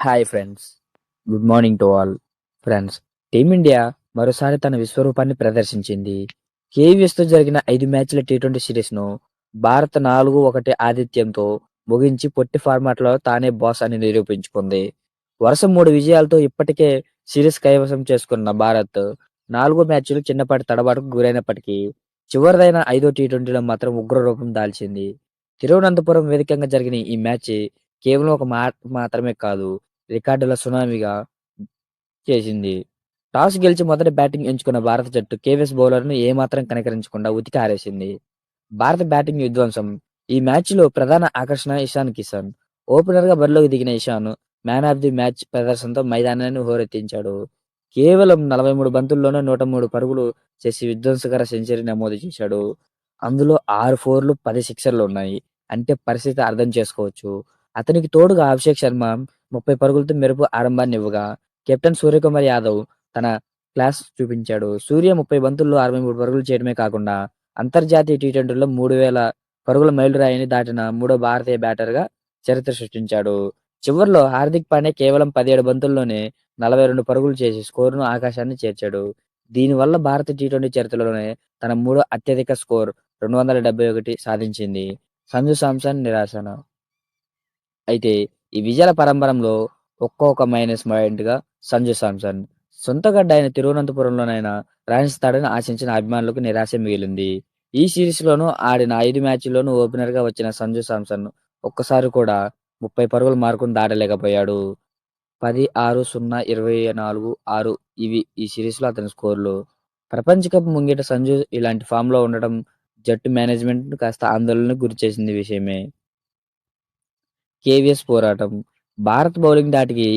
Hi friends good morning to all friends Team India మరోసారి తన విశ్వరూపాన్ని ప్రదర్శించింది. కేవీఎస్తో జరిగిన ఐదు మ్యాచ్ల టీ ట్వంటీ సిరీస్ను భారత్ నాలుగు ఒకటి ఆతిథ్యంతో ముగించి పొట్టి ఫార్మాట్లో తానే బాస్ అని నిరూపించుకుంది. వరుస మూడు విజయాలతో ఇప్పటికే సిరీస్ కైవసం చేసుకున్న భారత్ నాలుగో మ్యాచ్లు చిన్నపాటి తడబాటుకు గురైనప్పటికీ చివరిదైన ఐదో టీ ట్వంటీలో మాత్రం ఉగ్ర రూపం దాల్చింది. తిరువనంతపురం వేదికగా జరిగిన ఈ మ్యాచ్ కేవలం ఒక మాట మాత్రమే కాదు రికార్డుల సునామీగా చేసింది. టాస్ గెలిచి మొదటి బ్యాటింగ్ ఎంచుకున్న భారత జట్టు కేవీఎస్ బౌలర్ను ఏమాత్రం కనికరించకుండా ఉతికి ఆరేసింది భారత బ్యాటింగ్ విధ్వంసం. ఈ మ్యాచ్లో ప్రధాన ఆకర్షణ ఇషాన్ కిసాన్. ఓపెనర్గా బరిలోకి దిగిన Ishan man of the match ప్రదర్శనతో మైదానాన్ని హోరెత్తించాడు. కేవలం నలభై మూడు బంతుల్లోనే నూట మూడు పరుగులు చేసి విధ్వంసకర సెంచరీ నమోదు చేశాడు. అందులో ఆరు ఫోర్లు పది సిక్సర్లు ఉన్నాయి. అంటే పరిస్థితి అర్థం చేసుకోవచ్చు. అతనికి తోడుగా అభిషేక్ శర్మ ముప్పై పరుగులతో మెరుపు ఆరంభాన్ని ఇవ్వగా కెప్టెన్ సూర్యకుమార్ యాదవ్ తన క్లాస్ చూపించాడు. సూర్య ముప్పై బంతుల్లో అరవై మూడు పరుగులు చేయడమే కాకుండా అంతర్జాతీయ టీ ట్వంటీలో మూడు వేల పరుగుల మైలురాయిని దాటిన మూడో భారతీయ బ్యాటర్గా చరిత్ర సృష్టించాడు. చివరిలో హార్దిక్ పాండే కేవలం పదిహేడు బంతుల్లోనే నలభై రెండు పరుగులు చేసి స్కోరును ఆకాశాన్ని చేర్చాడు. దీనివల్ల భారత టీ ట్వంటీ చరిత్రలోనే తన మూడో అత్యధిక స్కోర్ రెండు వందల డెబ్బై ఒకటి సాధించింది. సంజు సామ్సన్ నిరాశన అయితే ఈ విజయాల పరంపరంలో ఒక్కొక్క మైనస్గా సంజు సామ్సన్ సొంత గడ్డ అయిన తిరువనంతపురంలోనైనా రాణిస్తాడని ఆశించిన అభిమానులకు నిరాశ మిగిలింది. ఈ సిరీస్లోనూ ఆడిన ఐదు మ్యాచ్ల్లోనూ ఓపెనర్గా వచ్చిన సంజు సామ్సన్ ఒక్కసారి కూడా ముప్పై పరుగుల మార్కును దాటలేకపోయాడు. పది ఆరు సున్నా ఇరవై నాలుగు ఆరు ఇవి ఈ సిరీస్లో అతని స్కోర్లు. ప్రపంచ కప్ ముంగిట సంజు ఇలాంటి ఫామ్లో ఉండడం జట్టు మేనేజ్మెంట్ కాస్త ఆందోళనకు గురి చేసింది విషయమే. కేవీఎస్ పోరాటం. భారత్ బౌలింగ్ దాటికి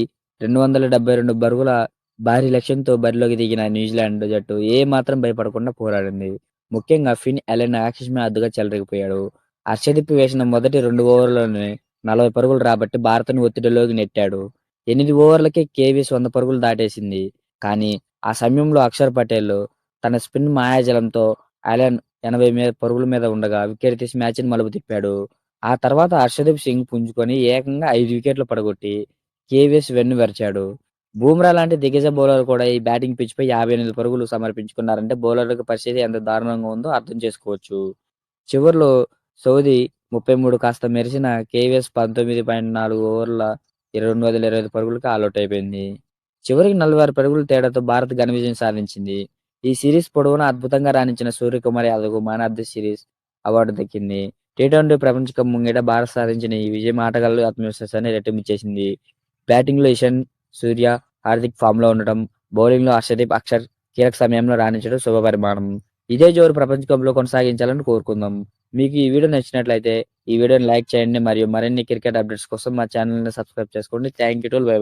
రెండు వందల డెబ్బై రెండు బరుగుల భారీ లక్ష్యంతో బరిలోకి దిగిన న్యూజిలాండ్ జట్టు ఏ మాత్రం భయపడకుండా పోరాడింది. ముఖ్యంగా ఫిన్ ఎలెన్ ఆకస్మిక అద్దుగా చెలరిగిపోయాడు. హర్షదీప్ వేసిన మొదటి రెండు ఓవర్లలోనే నలభై పరుగులు రాబట్టి భారత్ను ఒత్తిడిలోకి నెట్టాడు. ఎనిమిది ఓవర్లకే కేవీఎస్ వంద పరుగులు దాటేసింది. కానీ ఆ సమయంలో అక్షర్ పటేల్ తన స్పిన్ మాయాజలంతో అలెన్ ఎనభై మీద పరుగుల మీద ఉండగా వికెట్ తీసి మ్యాచ్ని మలుపు తిప్పాడు. ఆ తర్వాత హర్షదీప్ సింగ్ పుంజుకొని ఏకంగా ఐదు వికెట్లు పడగొట్టి కేవీఎస్ వెన్ను వెరిచాడు. బూమ్రా లాంటి దిగ్గజ బౌలర్ కూడా ఈ బ్యాటింగ్ పిచ్ పై యాభై ఎనిమిది పరుగులు సమర్పించుకున్నారంటే బౌలర్లకు పరిస్థితి ఎంత దారుణంగా ఉందో అర్థం చేసుకోవచ్చు. చివరిలో సౌదీ ముప్పై మూడు కాస్త మెరిసిన కేవీఎస్ పంతొమ్మిది పాయింట్ నాలుగు ఓవర్ల ఇరవై రెండు వందల ఇరవై ఐదు పరుగులకు ఆల్అౌట్ అయిపోయింది. చివరికి నలభై ఆరు పరుగుల తేడాతో భారత్ ఘన విజయం సాధించింది. ఈ సిరీస్ పొడవునా అద్భుతంగా రాణించిన Suryakumar Yadav man of the series award దక్కింది. టీ ట్వంటీ ప్రపంచ కప్ ముంగిట భారత్ సాధించిన ఈ విజయం ఆటగాళ్ళు ఆత్మవిశ్వాసాన్ని రెట్టింపు బ్యాటింగ్ బ్యాటింగ్లో ఇషాన్ సూర్య హార్దిక్ ఫామ్లో ఉండటం బౌలింగ్లో హర్షదీప్ అక్షర్ కీలక సమయంలో రాణించడం శుభ పరిమాణం. ఇదే జోరు ప్రపంచ కప్లో కొనసాగించాలని కోరుకుందాం. మీకు ఈ వీడియో నచ్చినట్లయితే ఈ వీడియోని లైక్ చేయండి మరియు మరిన్ని క్రికెట్ అప్డేట్స్ కోసం మా ఛానల్ని సబ్స్క్రైబ్ చేసుకోండి. Thank you to